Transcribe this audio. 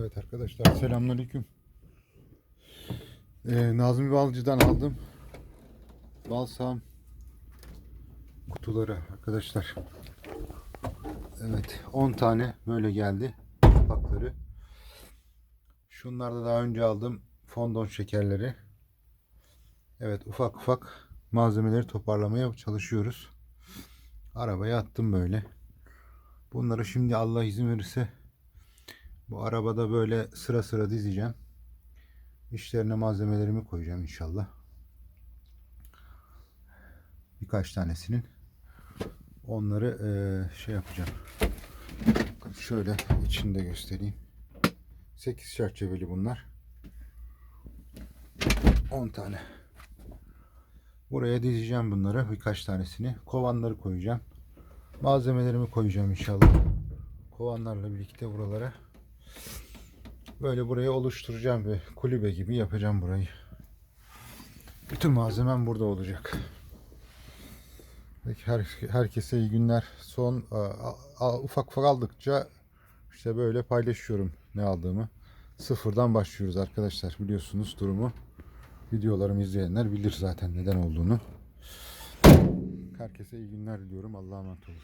Evet arkadaşlar selamünaleyküm. Ee, Nazmi Balcı'dan aldım. Balsam kutuları arkadaşlar. Evet 10 tane böyle geldi kapakları. Şunlar da daha önce aldım fondon şekerleri. Evet ufak ufak malzemeleri toparlamaya çalışıyoruz. Arabaya attım böyle. Bunları şimdi Allah izin verirse bu arabada böyle sıra sıra dizeceğim. İşlerine malzemelerimi koyacağım inşallah. Birkaç tanesinin. Onları eee, şey yapacağım. Bakın şöyle içinde göstereyim. 8 çerçeveli bunlar. 10 tane. Buraya dizeceğim bunları birkaç tanesini. Kovanları koyacağım. Malzemelerimi koyacağım inşallah. Kovanlarla birlikte buralara. Böyle burayı oluşturacağım bir kulübe gibi yapacağım burayı. Bütün malzemem burada olacak. Peki her, herkese iyi günler. Son a, a- ufak ufak aldıkça işte böyle paylaşıyorum ne aldığımı. Sıfırdan başlıyoruz arkadaşlar biliyorsunuz durumu. Videolarımı izleyenler bilir zaten neden olduğunu. Herkese iyi günler diliyorum. Allah'a emanet olun.